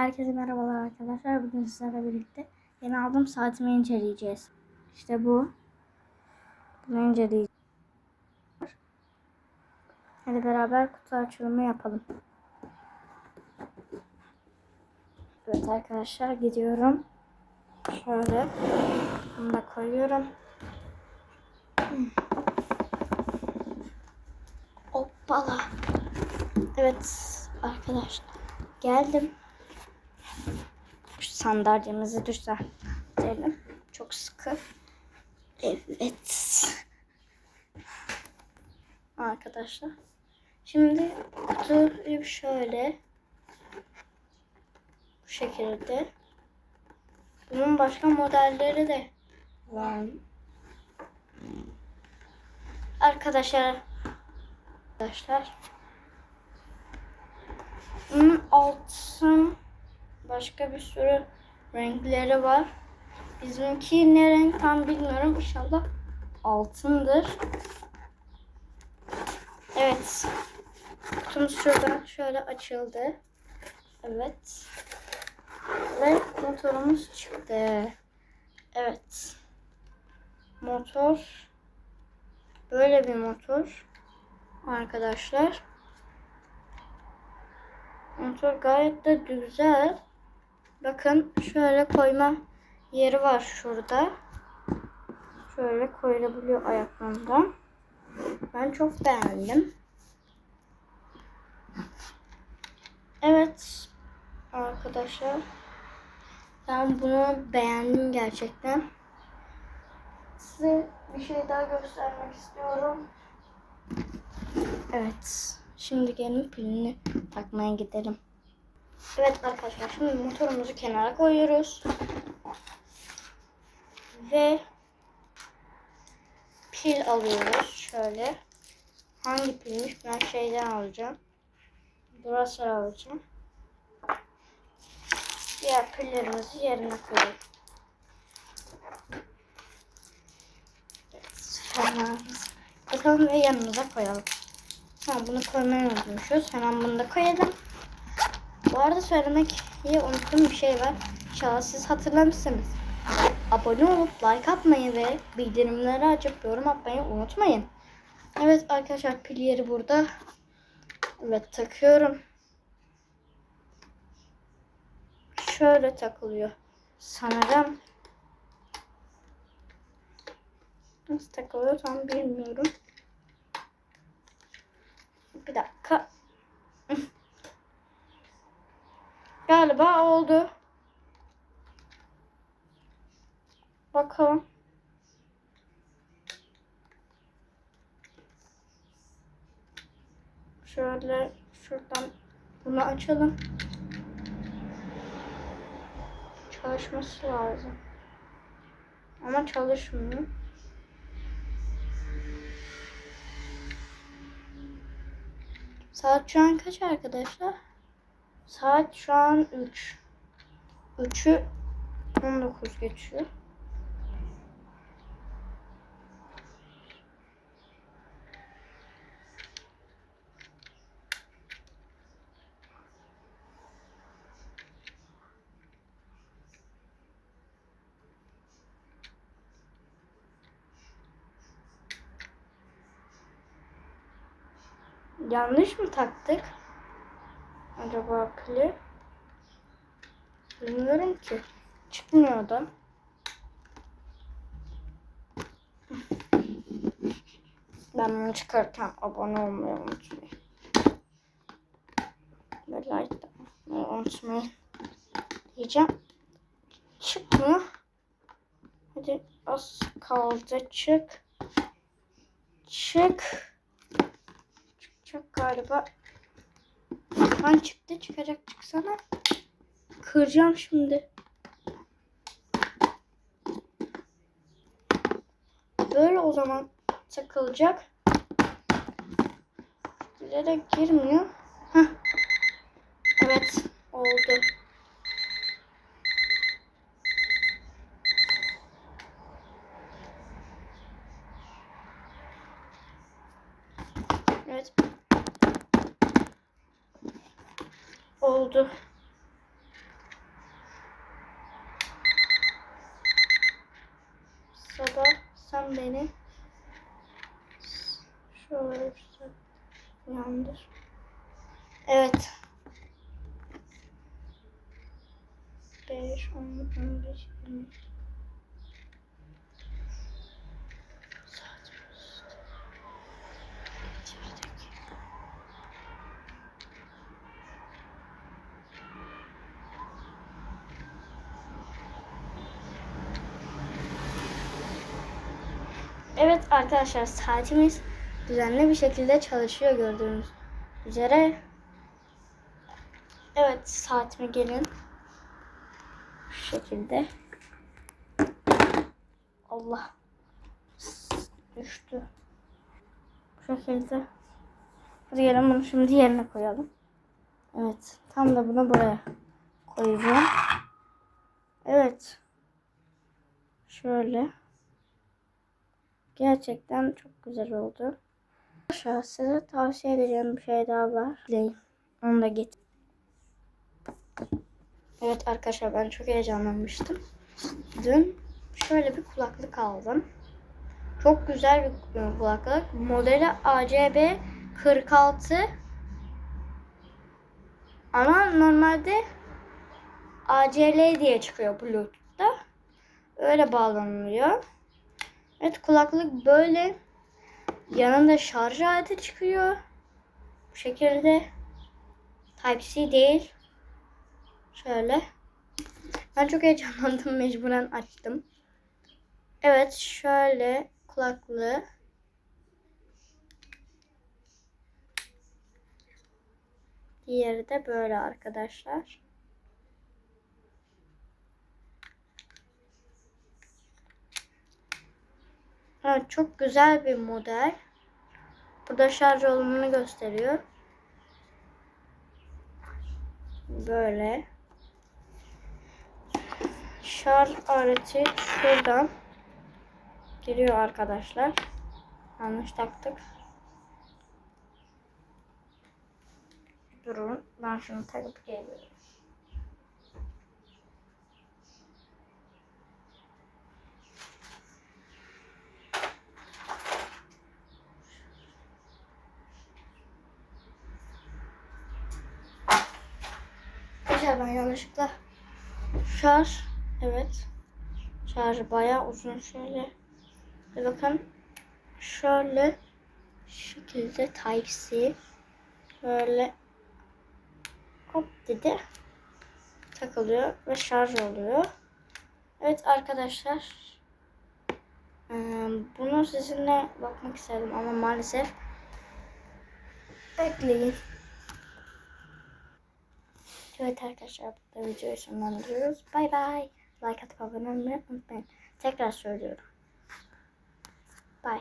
Herkese merhabalar arkadaşlar. Bugün sizlerle birlikte yeni aldığım saatimi inceleyeceğiz. İşte bu. Bunu inceleyeceğiz. Hadi beraber kutu açılımı yapalım. Evet arkadaşlar gidiyorum. Şöyle bunu da koyuyorum. Hoppala. Evet arkadaşlar geldim. Sandalyemizi düzeltelim. Çok sıkı. Evet. Arkadaşlar. Şimdi kutuyu şöyle bu şekilde. Bunun başka modelleri de var. Arkadaşlar arkadaşlar bunun altın başka bir sürü renkleri var. Bizimki ne renk tam bilmiyorum. İnşallah altındır. Evet. Kutumuz şuradan şöyle açıldı. Evet. Ve motorumuz çıktı. Evet. Motor böyle bir motor arkadaşlar. Motor gayet de güzel. Bakın şöyle koyma yeri var şurada. Şöyle koyulabiliyor ayaklarından. Ben çok beğendim. Evet arkadaşlar. Ben bunu beğendim gerçekten. Size bir şey daha göstermek istiyorum. Evet. Şimdi gelin pilini takmaya gidelim. Evet arkadaşlar şimdi motorumuzu kenara koyuyoruz. Ve pil alıyoruz şöyle. Hangi pilmiş? Ben şeyden alacağım. Burası alacağım. Diğer pillerimizi yerine koyalım. Evet, takalım ve yanımıza koyalım. Ha, bunu koymayı unutmuşuz. Hemen bunu da koyalım. Bu arada söylemeyi unuttuğum bir şey var. İnşallah siz hatırlamışsınız. Abone olup like atmayı ve bildirimleri açıp yorum atmayı unutmayın. Evet arkadaşlar pil yeri burada. Evet takıyorum. Şöyle takılıyor. Sanırım. Nasıl takılıyor tam bilmiyorum. Bir dakika. Galiba oldu. Bakalım. Şöyle şuradan bunu açalım. Çalışması lazım. Ama çalışmıyor. Saat şu an kaç arkadaşlar? Saat şu an 3. 3'ü 19 geçiyor. Yanlış mı taktık? Acaba pili? Bilmiyorum ki. Çıkmıyor da. Ben bunu çıkarken abone olmayı unutmayın. Ve like atmayı unutmayın. Diyeceğim. Çıkmıyor. Hadi az kaldı. Çık. Çık. Çıkacak galiba. Lan çıktı. Çıkacak çıksana. Kıracağım şimdi. Böyle o zaman takılacak. Bilerek girmiyor. Heh. Evet oldu. oldu. Sabah sen beni şöyle yandır. Evet. 5, 10, 15, 20. Evet arkadaşlar saatimiz düzenli bir şekilde çalışıyor gördüğünüz üzere. Evet saatime gelin. Şu şekilde. Allah. Düştü. Bu şekilde. Hadi gelin bunu şimdi yerine koyalım. Evet. Tam da bunu buraya koyacağım. Evet. Şöyle. Gerçekten çok güzel oldu. Arkadaşlar size tavsiye edeceğim bir şey daha var. Dileyin. Onu da git. Evet arkadaşlar ben çok heyecanlanmıştım. Dün şöyle bir kulaklık aldım. Çok güzel bir e, kulaklık. Modeli ACB 46. Ama normalde ACL diye çıkıyor Bluetooth'ta. Öyle bağlanılıyor. Evet kulaklık böyle yanında şarj aleti çıkıyor. Bu şekilde Type-C değil. Şöyle. Ben çok heyecanlandım. Mecburen açtım. Evet şöyle kulaklığı. Diğeri de böyle arkadaşlar. Evet çok güzel bir model. Burada şarj olumunu gösteriyor. Böyle. Şarj aleti şuradan giriyor arkadaşlar. Yanlış taktık. Durun. Ben şunu takıp geliyorum. Arkadaşlar ben yanlışlıkla şarj evet şarjı bayağı uzun şöyle ve bakın şöyle şekilde Type-C böyle hop dedi takılıyor ve şarj oluyor. Evet arkadaşlar bunu sizinle bakmak istedim ama maalesef bekleyin. Evet arkadaşlar burada videoyu sonlandırıyoruz. Bay bay. Like atıp abone olmayı unutmayın. Tekrar söylüyorum. Bye.